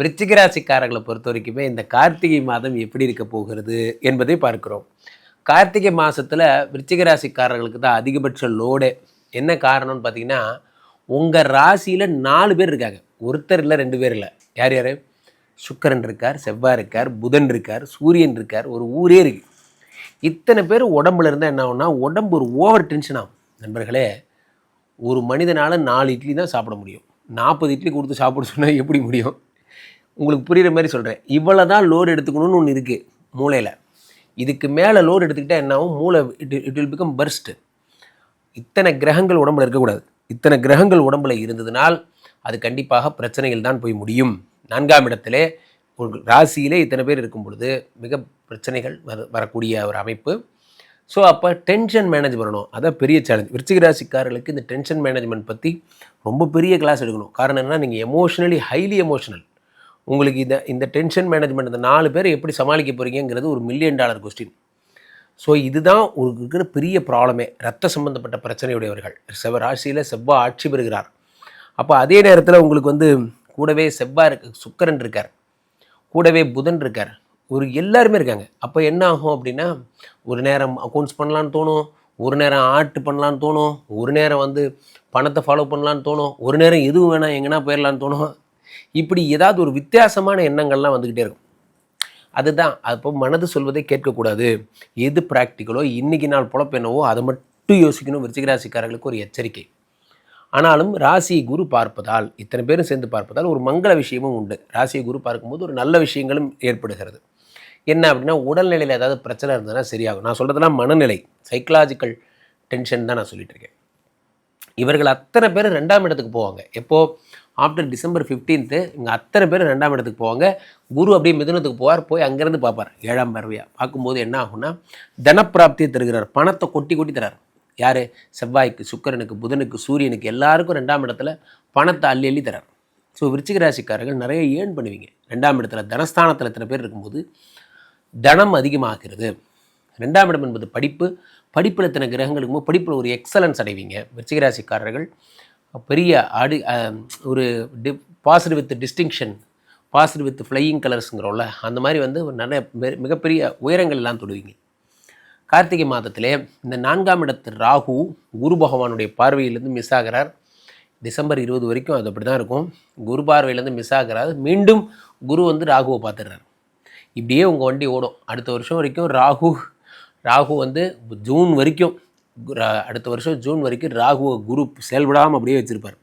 விருச்சிகராசிக்காரர்களை பொறுத்த வரைக்குமே இந்த கார்த்திகை மாதம் எப்படி இருக்க போகிறது என்பதை பார்க்கிறோம். கார்த்திகை மாதத்தில் விருச்சிகராசிக்காரர்களுக்கு தான் அதிகபட்ச லோடே. என்ன காரணம்னு பார்த்தீங்கன்னா உங்கள் ராசியில் நாலு பேர் இருக்காங்க. ஒருத்தர் இல்லை ரெண்டு பேர் இல்லை. யார் யார்? சுக்கரன் இருக்கார் செவ்வாய் இருக்கார் புதன் இருக்கார் சூரியன் இருக்கார். ஒரு ஊரே இருக்கு. இத்தனை பேர் உடம்புல இருந்தால் என்ன ஆகும்னா உடம்பு ஒரு ஓவர் டென்ஷன் ஆகும். நண்பர்களே ஒரு மனிதனால் நாலு இட்லி தான் சாப்பிட முடியும். நாற்பது இட்லி கொடுத்து சாப்பிட சொன்னால் எப்படி முடியும்? உங்களுக்கு புரிகிற மாதிரி சொல்கிறேன் இவ்வளோ தான் லோடு எடுத்துக்கணும்னு ஒன்று இருக்குது மூளையில். இதுக்கு மேலே லோடு எடுத்துக்கிட்டால் என்ன ஆகும் மூளை it it will become first இத்தனை கிரகங்கள் உடம்புல இருக்கக்கூடாது. இத்தனை கிரகங்கள் உடம்புல இருந்ததுனால் அது கண்டிப்பாக பிரச்சனைகள் தான் போய் முடியும். நான்காம் இடத்திலே ஒரு ராசியிலே இத்தனை பேர் இருக்கும் பொழுது மிக பிரச்சனைகள் வர வரக்கூடிய ஒரு அமைப்பு. ஸோ அப்போ டென்ஷன் மேனேஜ் பண்ணணும். அதான் பெரிய சேலஞ்ச் விருச்சிக ராசிக்காரர்களுக்கு இந்த டென்ஷன் மேனேஜ்மெண்ட் பற்றி ரொம்ப பெரிய கிளாஸ் எடுக்கணும். காரணம் என்னென்னா நீங்கள் எமோஷனலி ஹைலி எமோஷனல் உங்களுக்கு இந்த இந்த டென்ஷன் மேனேஜ்மெண்ட் இந்த நாலு பேர் எப்படி சமாளிக்க போகிறீங்கிறது ஒரு மில்லியன் டாலர் கொஸ்டின் ஸோ இதுதான் ஒரு இருக்கிற பெரிய ப்ராப்ளமே ரத்த சம்பந்தப்பட்ட பிரச்சனையுடையவர்கள். செவ்வ ராசியில் செவ்வாய் ஆட்சி பெறுகிறார். அப்போ அதே நேரத்தில் உங்களுக்கு வந்து கூடவே செவ்வாய் இருக்கு சுக்கரன் இருக்கார். கூடவே புதன் இருக்கார். ஒரு எல்லாருமே இருக்காங்க. அப்போ என்ன ஆகும் அப்படின்னா ஒரு நேரம் அக்கௌண்ட்ஸ் பண்ணலான்னு தோணும் ஒரு நேரம் ஆர்ட் பண்ணலான்னு தோணும் ஒரு நேரம் வந்து பணத்தை ஃபாலோ பண்ணலான்னு தோணும் ஒரு நேரம் எதுவும் வேணாம் எங்கன்னா போயிடலான்னு தோணும். இப்படி ஏதாவது ஒரு வித்தியாசமான எண்ணங்கள்லாம் வந்துக்கிட்டே இருக்கும். அதுதான் அப்போ மனது சொல்வதை கேட்கக்கூடாது. எது ப்ராக்டிக்கலோ இன்னைக்கு நாள் பொழப்பு என்னவோ அதை மட்டும் யோசிக்கணும் விருச்சிகராசிக்காரர்களுக்கு ஒரு எச்சரிக்கை. ஆனாலும் ராசி குரு பார்ப்பதால் இத்தனை பேரும் சேர்ந்து பார்ப்பதால் ஒரு மங்கள விஷயமும் உண்டு. ராசி குரு பார்க்கும்போது ஒரு நல்ல விஷயங்களும் ஏற்படுகிறது. என்ன அப்படின்னா உடல்நிலையில் ஏதாவது பிரச்சனை இருந்ததுன்னா சரியாகும். நான் சொல்கிறதுலாம் மனநிலை சைக்கலாஜிக்கல் டென்ஷன் தான் நான் சொல்லிட்டு இருக்கேன். இவர்கள் அத்தனை பேர் ரெண்டாம் இடத்துக்கு போவாங்க. எப்போது ஆஃப்டர் டிசம்பர் ஃபிஃப்டீன்த்து இவங்க அத்தனை பேர் ரெண்டாம் இடத்துக்கு போவாங்க. குரு அப்படியே மிதுனத்துக்கு போவார் போய் அங்கேருந்து பார்ப்பார். ஏழாம் பார்வையாக பார்க்கும்போது என்ன ஆகும்னா தனப்பிராப்தியை தருகிறார். பணத்தை கொட்டி கொட்டி தரார். யார்? செவ்வாய்க்கு சுக்கரனுக்கு புதனுக்கு சூரியனுக்கு எல்லாருக்கும் ரெண்டாம் இடத்துல பணத்தை அள்ளி அள்ளி தரார். ஸோ விருச்சிக ராசிக்காரர்கள் நிறைய ஏர்ன் பண்ணுவீங்க. ரெண்டாம் இடத்துல தனஸ்தானத்தில் இத்தனை பேர் இருக்கும்போது தனம் அதிகமாகிறது. ரெண்டாம் இடம் என்பது படிப்பு. படிப்பில் இத்தனை கிரகங்களுக்கும் படிப்பில் ஒரு எக்ஸலன்ஸ் அடைவீங்க. விருச்சிகராசிக்காரர்கள் பெரிய அடி ஒரு D positive with distinction positive with flying கலர்ஸுங்கிறோம்ல அந்த மாதிரி வந்து ஒரு நிறைய மிகப்பெரிய உயரங்கள் எல்லாம் தொடுவீங்க. கார்த்திகை மாதத்திலே இந்த நான்காம் இடத்து ராகு குரு பகவானுடைய பார்வையிலேருந்து மிஸ் ஆகிறார். டிசம்பர் இருபது வரைக்கும் அது அப்படி தான் இருக்கும். குரு பார்வையிலேருந்து மிஸ் ஆகிறார். மீண்டும் குரு வந்து ராகுவை பார்த்துடுறார். இப்படியே உங்கள் வண்டி ஓடும். அடுத்த வருஷம் வரைக்கும் ராகு ராகு வந்து ஜூன் வரைக்கும் அடுத்த வருஷம் ஜூன் வரைக்கும் ராகுவை குரு செயல்படாமல் அப்படியே வச்சுருப்பார்.